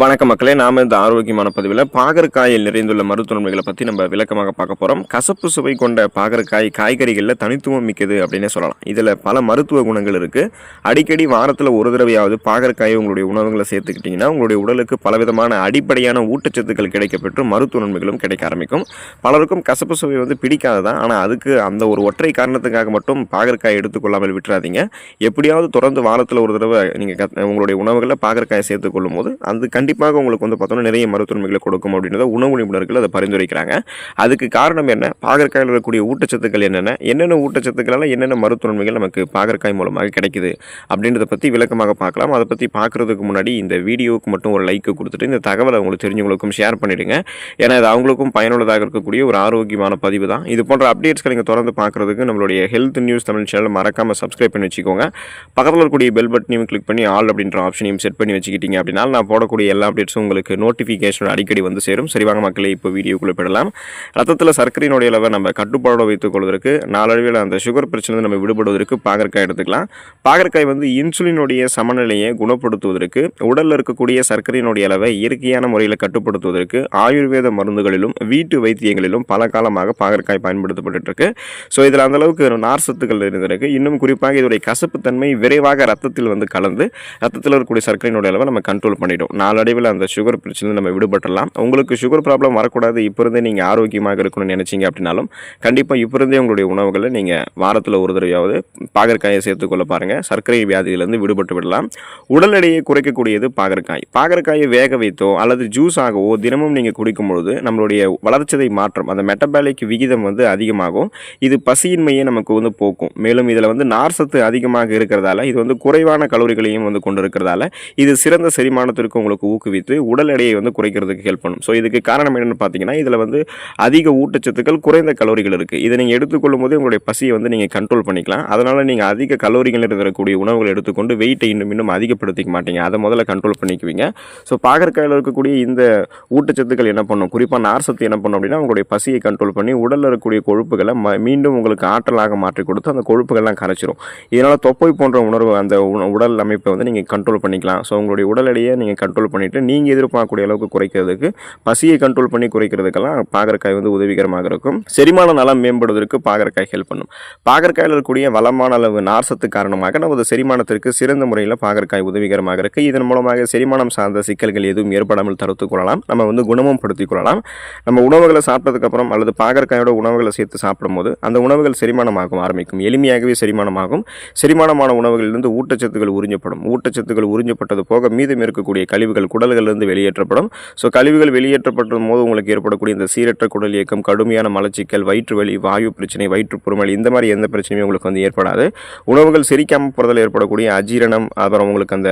வணக்க மக்களே நாம இந்த ஆரோக்கியமான பதிவில் பாகற்காயில் நிறைந்துள்ள மருத்துவன்மைகளை பற்றி நம்ம விளக்கமாக பார்க்க போகிறோம் கசப்பு சுவை கொண்ட பாகற்காய் காய்கறிகளில் தனித்துவம் மிக்கது அப்படின்னே சொல்லலாம். இதில் பல மருத்துவ குணங்கள் இருக்குது அடிக்கடி வாரத்தில் ஒரு தடவையாவது பாகற்காயை உங்களுடைய உணவுகளை சேர்த்துக்கிட்டிங்கன்னா உங்களுடைய உடலுக்கு பலவிதமான அடிப்படையான ஊட்டச்சத்துக்கள் கிடைக்கப்பெற்று மருத்துவ நன்மைகளும் கிடைக்க ஆரம்பிக்கும். பலருக்கும் கசப்பு சுவை வந்து பிடிக்காது தான் ஆனால் அதுக்கு அந்த ஒரு ஒற்றை காரணத்துக்காக மட்டும் பாகற்காய் எடுத்துக்கொள்ளாமல் விட்டுறாதீங்க. எப்படியாவது தொடர்ந்து வாரத்தில் ஒரு தடவை நீங்கள் உங்களுடைய உணவுகளில் பாகற்காயை சேர்த்துக்கொள்ளும் போது அது கண்டிப்பாக உங்களுக்கு வந்து பார்த்தோன்னா நிறைய மருத்துவமைகளை கொடுக்கும் அப்படின்றத உணவு நிபுணர்கள் அதை பரிந்துரைக்கிறாங்க. அதுக்கு காரணம் என்ன? பாகற்காயில் இருக்கக்கூடிய ஊட்டச்சத்துக்கள் என்னென்ன? என்னென்ன ஊட்டச்சத்துக்களால் என்னென்ன மருத்துவமைகள் நமக்கு பாகற்காய் மூலமாக கிடைக்குது? அப்படின்றத பற்றி விளக்கமாக பார்க்கலாம். அதை பற்றி பார்க்குறதுக்கு முன்னாடி இந்த வீடியோவுக்கு மட்டும் ஒரு லைக்கு கொடுத்துட்டு இந்த தகவலை உங்களுக்கு தெரிஞ்சவங்களுக்கும் ஷேர் பண்ணிவிடுங்க ஏன்னா இது அவங்களுக்கும் பயனுள்ளதாக இருக்கக்கூடிய ஒரு ஆரோக்கியமான பதிவு தான். இது போன்ற அப்டேட்ஸ்களை நீங்கள் தொடர்ந்து பார்க்குறதுக்கு நம்மளுடைய ஹெல்த் நியூஸ் தமிழ் சேனல் மறக்காமல் சப்ஸ்கிரைப் பண்ணி வச்சுக்கோங்க. பக்கத்தில் இருக்கக்கூடிய பெல் பட்டனையும் கிளிக் பண்ணி ஆல் அப்படின்ற ஆப்ஷனையும் செட் பண்ணி வச்சுக்கிட்டீங்க அப்படின்னா நான் போடக்கூடிய எல்லா அப்டேட்ஸும் உங்களுக்கு நோட்டிஃபிகேஷன் அடிக்கடி வந்து சேரும். சரி வாங்க மக்களே இப்போ வீடியோக்குள்ளே போயிடலாம். ரத்தத்தில் சர்க்கரையினுடைய அளவை நம்ம கட்டுப்பாடோட வைத்துக் கொள்வதற்கு நாளடைவில் அந்த சுகர் பிரச்சனை நம்ம விடுபடுவதற்கு பாகற்காய் எடுத்துக்கலாம். பாகற்காய் வந்து இன்சுலினுடைய சமநிலையை குணப்படுத்துவதற்கு உடலில் இருக்கக்கூடிய சர்க்கரையினுடைய அளவை இயற்கையான முறையில் கட்டுப்படுத்துவதற்கு ஆயுர்வேத மருந்துகளிலும் வீட்டு வைத்தியங்களிலும் பல காலமாக பாகற்காய் பயன்படுத்தப்பட்டு இருக்கு ஸோ இதில் அந்த அளவுக்கு நார் சத்துக்கள் இருந்திருக்கு. இன்னும் குறிப்பாக இதோடைய கசப்புத்தன்மை விரைவாக ரத்தத்தில் வந்து கலந்து ரத்தத்தில் இருக்கக்கூடிய சர்க்கரையினுடைய அளவை நம்ம கண்ட்ரோல் பண்ணிடும் நாளடைவில் அந்த சுகர் பிரச்சனை நம்ம விடுபட்டுடலாம் உங்களுக்கு சுகர் ப்ராப்ளம் வரக்கூடாது. இப்போ இருந்தே நீங்கள் ஆரோக்கியமாக இருக்கணும்னு நினச்சிங்க அப்படின்னாலும் கண்டிப்பாக இப்போ இருந்தே உங்களுடைய உணவுகளை நீங்கள் வாரத்தில் ஒரு தடவையாவது பாகற்காயை சேர்த்துக்கொள்ள பாருங்கள் சர்க்கரை வியாதியிலேருந்து விடுபட்டு விடலாம். உடல் எடையை குறைக்கக்கூடியது பாகற்காய். பாகற்காயை வேக வைத்தோ அல்லது ஜூஸ் ஆகவோ தினமும் நீங்கள் குடிக்கும் பொழுது நம்மளுடைய வளர்ச்சிதை மாற்றம். அந்த மெட்டபாலிக் விகிதம் வந்து அதிகமாகும். இது பசியின்மையை நமக்கு வந்து போக்கும். மேலும் இதில் வந்து நார் சத்து அதிகமாக இருக்கிறதால இது வந்து குறைவான கலோரிகளையும் வந்து கொண்டு இருக்கிறதால இது சிறந்த செரிமானத்திற்கு உங்களுக்கு ஊக்குவித்து உடல் எடையை வந்து குறைக்கிறதுக்கு ஹெல்ப் பண்ணும். ஸோ இதுக்கு காரணம் என்னென்னு பார்த்தீங்கன்னா இதில் வந்து அதிக ஊட்டச்சத்துக்கள் குறைந்த கலோரிகள் இருக்குது இதை நீங்கள் எடுத்துக்கொள்ளும் போது உங்களுடைய பசியை வந்து நீங்கள் கண்ட்ரோல் பண்ணிக்கலாம். அதனால் நீங்கள் அதிக கலோரிகள் இருக்கக்கூடிய உணவுகளை எடுத்துக்கொண்டு வெயிட்டை இன்னும் இன்னும் அதிகப்படுத்திக்க மாட்டீங்க. அதை முதல்ல கண்ட்ரோல் பண்ணிக்குவீங்க. ஸோ பாகற்காயில் இருக்கக்கூடிய இந்த ஊட்டச்சத்துக்கள் என்ன பண்ணும்? குறிப்பாக நார் சத்து என்ன பண்ணும் அப்படின்னா உங்களுடைய பசியை கண்ட்ரோல் பண்ணி உடலில் இருக்கக்கூடிய கொழுப்புகளை ம மீண்டும் உங்களுக்கு ஆற்றலாக மாற்றி கொடுத்து அந்த கொழுப்புகள்லாம் கரைச்சிரும். இதனால் தொப்பை போன்ற உணர்வு அந்த உடல் அமைப்பை வந்து நீங்கள் கண்ட்ரோல் பண்ணிக்கலாம். ஸோ உங்களுடைய உடல் எடையை நீங்கள் கண்ட்ரோல் பண்ணிவிட்டு நீங்கள் எதிர்பார்க்கக்கூடிய அளவுக்கு குறைக்கிறதுக்கு பசியை கண்ட்ரோல் பண்ணி குறைக்கிறதுக்கெல்லாம் பாகற்காய் வந்து உதவிகரமாக இருக்கும். செரிமான நலம் மேம்படுவதற்கு பாகற்காய் ஹெல்ப் பண்ணும். பாகற்காயில் இருக்கக்கூடிய வளமான அளவு நார்சத்து காரணமாக நமது செரிமானத்திற்கு சிறந்த முறையில் பாகற்காய் உதவிகரமாக இருக்குது இதன் மூலமாக செரிமானம் சார்ந்த சிக்கல்கள் எதுவும் ஏற்படாமல் தடுத்து கொள்ளலாம். நம்ம வந்து குணமும் படுத்திக் கொள்ளலாம். நம்ம உணவுகளை சாப்பிட்டதுக்கப்புறம் அல்லது பாகற்காயோட உணவுகளை சேர்த்து சாப்பிடும்போது அந்த உணவுகள் செரிமானமாகும் ஆரம்பிக்கும். எளிமையாகவே செரிமானமாகும். செரிமானமான உணவுகளிலிருந்து ஊட்டச்சத்துக்கள் உறிஞ்சப்படும். ஊட்டச்சத்துக்கள் உறிஞ்சப்பட்டது போக மீதம் இருக்கக்கூடிய கழிவுகள் குடல்களிலிருந்து வெளியேற்றப்படும். ஸோ கழிவுகள் வெளியேற்றப்படும் போது உங்களுக்கு ஏற்படக்கூடிய இந்த சீரற்ற குடல் இயக்கம் கடுமையான மலச்சிக்கல் வயிற்று வலி வாயு பிரச்சனை வயிற்று இந்த மாதிரி எந்த பிரச்சனையும் உங்களுக்கு வந்து ஏற்படாது. உணவுகள் செரிக்காமல் போகிறதில் ஏற்படக்கூடிய அஜீரணம் அப்புறம் உங்களுக்கு அந்த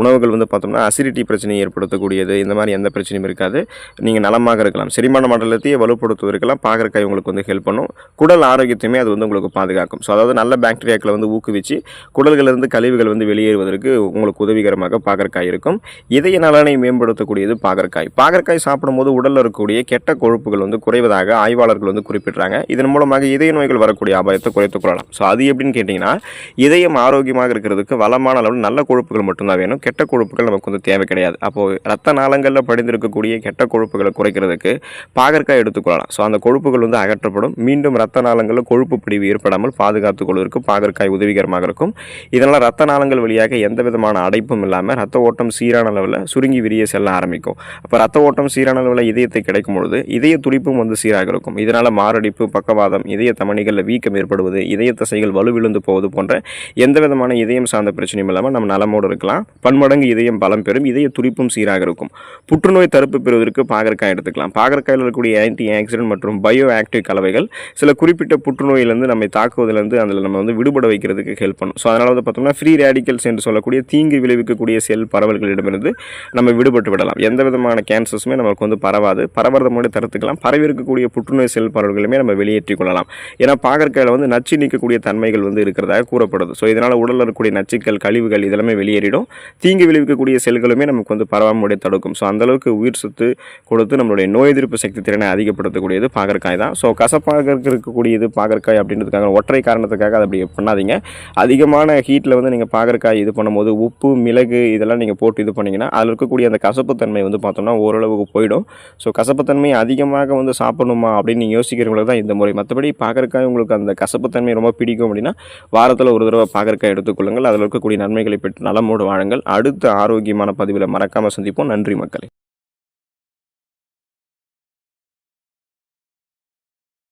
உணவுகள் வந்து பார்த்தோம்னா அசிடிட்டி பிரச்சனையை ஏற்படுத்தக்கூடியது. இந்த மாதிரி எந்த பிரச்சனையும் இருக்காது. நீங்கள் நலமாக இருக்கலாம். செரிமான மண்டலத்தையே வலுப்படுத்துவதற்கெல்லாம் பாகற்காய் உங்களுக்கு வந்து ஹெல்ப் பண்ணும். குடல் ஆரோக்கியத்தையுமே அது வந்து உங்களுக்கு பாதுகாக்கும். ஸோ அதாவது நல்ல பாக்டீரியாக்களை வந்து ஊக்குவிச்சு குடல்களிலிருந்து கழிவுகள் வந்து வெளியேறுவதற்கு உங்களுக்கு உதவிகரமாக பாகற்காய் இருக்கும். இதய நலனை மேம்படுத்தக்கூடியது பாகற்காய். பாகற்காய் சாப்பிடும்போது உடலில் இருக்கக்கூடிய கெட்ட கொழுப்புகள் வந்து குறைவதாக ஆய்வாளர்கள் வந்து குறிப்பிட்றாங்க. இதன் மூலமாக இதய நோய்கள் வரக்கூடிய அபாயத்தை குறைத்துக் கொள்ளலாம். ஸோ அது எப்படின்னு கேட்டிங்கன்னா இதயம் ஆரோக்கியமாக இருக்கிறதுக்கு வளமான அளவில் நல்ல கொழுப்புகள் மட்டும்தான் வேணும். கெட்ட கொழுப்புகள் நமக்கு வந்து தேவை கிடையாது. அப்போது ரத்த நாளங்களில் படிந்திருக்கக்கூடிய கெட்ட கொழுப்புகளை குறைக்கிறதுக்கு பாகற்காய் எடுத்துக்கொள்ளலாம் ஸோ அந்த கொழுப்புகள் வந்து அகற்றப்படும். மீண்டும் ரத்த நாளங்களில் கொழுப்பு பிடிவு ஏற்படாமல் பாதுகாத்துக் கொள்வதற்கு பாகற்காய் உதவிகரமாக இருக்கும். இதனால் ரத்த நாளங்கள் வழியாக எந்த விதமான அடைப்பும் இல்லாமல் ரத்த ஓட்டம் சீரான அளவில் சுருங்கி விரிய செல்ல ஆரம்பிக்கும். அப்போ ரத்த ஓட்டம் சீரான அளவில் இதயத்தை கிடைக்கும் பொழுது இதய துடிப்பும் வந்து சீராக இருக்கும். இதனால் மாரடைப்பு பக்கவாதம் இதய தமணிகளில் வீக்கம் ஏற்படுவது இதய தசைகள் வலுவிழுந்து போவது போன்ற எந்த விதமான இதயம் சார்ந்த பிரச்சனையும் இல்லாமல் நம்ம நலமோடு இருக்கலாம். பன்மடங்கு இதயம் பலம் பெறும் இதய துடிப்பும் சீராக இருக்கும். புற்றுநோய் தடுப்பு பெறுவதற்கு பாகற்காய் எடுத்துக்கலாம். பாகற்காயில் இருக்கக்கூடிய ஆன்டி ஆக்சிடென்ட் மற்றும் பயோ ஆக்டிவ் கலவைகள் சில குறிப்பிட்ட புற்றுநோயிலிருந்து நம்மை தாக்குவதிலிருந்து அதில் நம்ம வந்து விடுபட வைக்கிறதுக்கு ஹெல்ப் பண்ணும். ஸோ அதனால் வந்து பார்த்தோம்னா ஃப்ரீ ரேடிக்கல்ஸ் என்று சொல்லக்கூடிய தீங்கு விளைவிக்கக்கூடிய செல் பரவல்களிடமிருந்து நம்ம விடுபட்டு விடலாம். எந்த விதமான கேன்சர்ஸுமே நமக்கு வந்து பரவாது. பரவறதை முன்னாடி தடுத்துக்கலாம். பரவி இருக்கக்கூடிய புற்றுநோய் செல் நம்ம வெளியேற்றிக் கொள்ளலாம். ஏன்னா பாகற்காயில் வந்து நச்சு நீக்கக்கூடிய தன்மைகள் வந்து இருக்கிறதாக கூறப்படுது. ஸோ இதனால் உடலில் இருக்கக்கூடிய நச்சுக்கள் கழிவுகள் இதெல்லாமே வெளியேறிடும். தீங்கு விளைவிக்கக்கூடிய செல்களுமே நமக்கு வந்து பரவாமல் தடுக்கும். ஸோ அந்தளவுக்கு உயிர் சொத்து கொடுத்து நம்மளுடைய நோய் எதிர்ப்பு சக்தி திறனை அதிகப்படுத்தக்கூடியது பாகற்காய் தான். ஸோ கசப்பாக இருக்கக்கூடியது பாகற்காய் அப்படின்றதுக்காக ஒற்றை காரணத்துக்காக அதை அப்படி பண்ணாதீங்க. அதிகமான ஹீட்டில் வந்து நீங்கள் பாகற்காய் இது பண்ணும்போது உப்பு மிளகு இதெல்லாம் நீங்கள் போட்டு இது பண்ணிங்கன்னா அதில் இருக்கக்கூடிய அந்த கசப்புத்தன்மை வந்து பார்த்தோம்னா ஓரளவுக்கு போயிடும். ஸோ கசப்புத்தன்மை அதிகமாக வந்து சாப்பிடணுமா அப்படின்னு நீங்கள் யோசிக்கிறவங்களுக்கு தான் இந்த முறை. மற்றபடி பாகற்காய் உங்களுக்கு அந்த கசப்புத்தன்மை ரொம்ப பிடிக்கும் அப்படின்னா வாரத்தில் ஒரு தடவை பாகற்காய் எடுத்துக்கொள்ளுங்கள். அதில் இருக்கக்கூடிய நன்மைகளை பெற்று நலமோடு வாழுங்கள். அடுத்த ஆரோக்கியமான பதிவில் மறக்காமல் சந்திப்போம். நன்றி மக்களே.